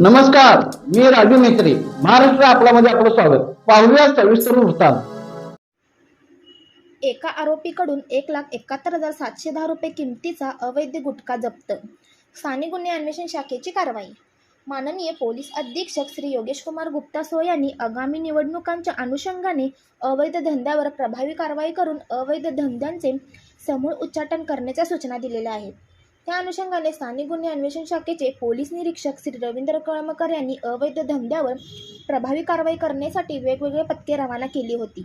नमस्कार मी राजू मेत्री महाराष्ट्र आपल्यामध्ये आपलं स्वागत. पाहूया सविस्तर वृत्तांत. एका आरोपीकडून एक लाख एकाहत्तर हजार सातशे दहा रुपये किमतीचा अवैध गुटखा जप्त. स्थानिक गुन्हे अन्वेषण शाखेची कारवाई. माननीय पोलीस अधीक्षक श्री योगेश कुमार गुप्ता सो यांनी आगामी निवडणुकांच्या अनुषंगाने अवैध धंद्यावर प्रभावी कारवाई करून अवैध धंद्यांचे समूळ उच्चाटन करण्याच्या सूचना दिलेल्या आहेत. त्या अनुषंगाने स्थानिक गुन्हे अन्वेषण शाखेचे पोलीस निरीक्षक श्री रवींद्र कळमकर यांनी अवैध धंद्यावर प्रभावी कारवाई करण्यासाठी वेगवेगळे पथके रवाना केली होती.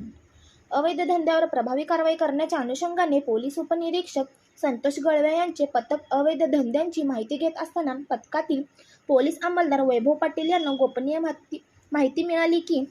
अवैध धंद्यावर प्रभावी कारवाई करण्याच्या अनुषंगाने पोलीस उपनिरीक्षक संतोष गळवे यांचे पथक अवैध धंद्यांची माहिती घेत असताना पथकातील पोलीस अंमलदार वैभव पाटील यांना गोपनीय माहिती माहिती मिळाली की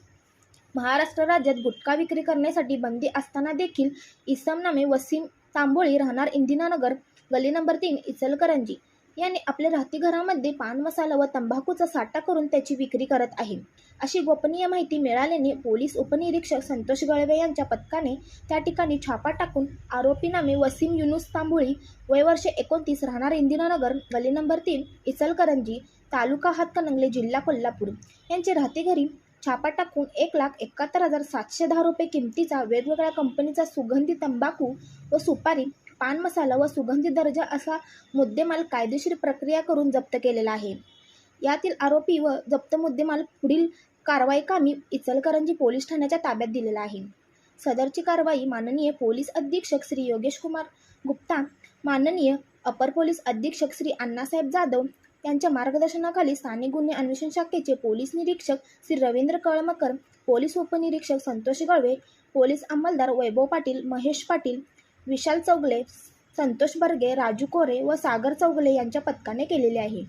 महाराष्ट्र राज्यात गुटखा विक्री करण्यासाठी बंदी असताना देखील इसम नामे वसीम तांबोळी राहणार इंदिरानगर गली नंबर तीन इचलकरंजी. यांनी आपल्या राहती घरामध्ये पान मसाला व तंबाखूचा साठा करून त्याची विक्री करत आहे. अशी गोपनीय माहिती मिळाल्याने पोलीस उपनिरीक्षक संतोष गळवे यांच्या पथकाने त्या ठिकाणी छापा टाकून आरोपी नामे वसीम युनुस तांबोळी वय वर्ष एकोणतीस राहणार इंदिरानगर गली नंबर तीन इचलकरंजी तालुका हातकणंगले जिल्हा कोल्हापूर. यांचे राहते घरी छापा टाकून एक लाख एकाहत्तर हजार सातशे दहा रुपये किमतीचा वेगवेगळ्या कंपनीचा सुगंधी तंबाखू व सुपारी पान मसाला व सुगंधी दर्जा असा मुद्देमाल कायदेशीर प्रक्रिया करून जप्त केलेला आहे. यातील आरोपी व जप्त मुद्देमाल पुढील कारवाई कामी इचलकरंजी पोलीस ठाण्याच्या ताब्यात दिलेला आहे. सदरची कारवाई माननीय पोलीस अधीक्षक श्री योगेश कुमार गुप्ता माननीय अपर पोलीस अधीक्षक श्री अण्णासाहेब जाधव त्यांच्या मार्गदर्शनाखाली स्थानिक गुन्हे अन्वेषण शाखेचे पोलीस निरीक्षक श्री रवींद्र कळमकर पोलीस उपनिरीक्षक संतोष गळवे पोलीस अंमलदार वैभव पाटील महेश पाटील विशाल चौगले संतोष बर्गे राजू कोरे व सागर चौगले यांच्या पथकाने केलेले आहे.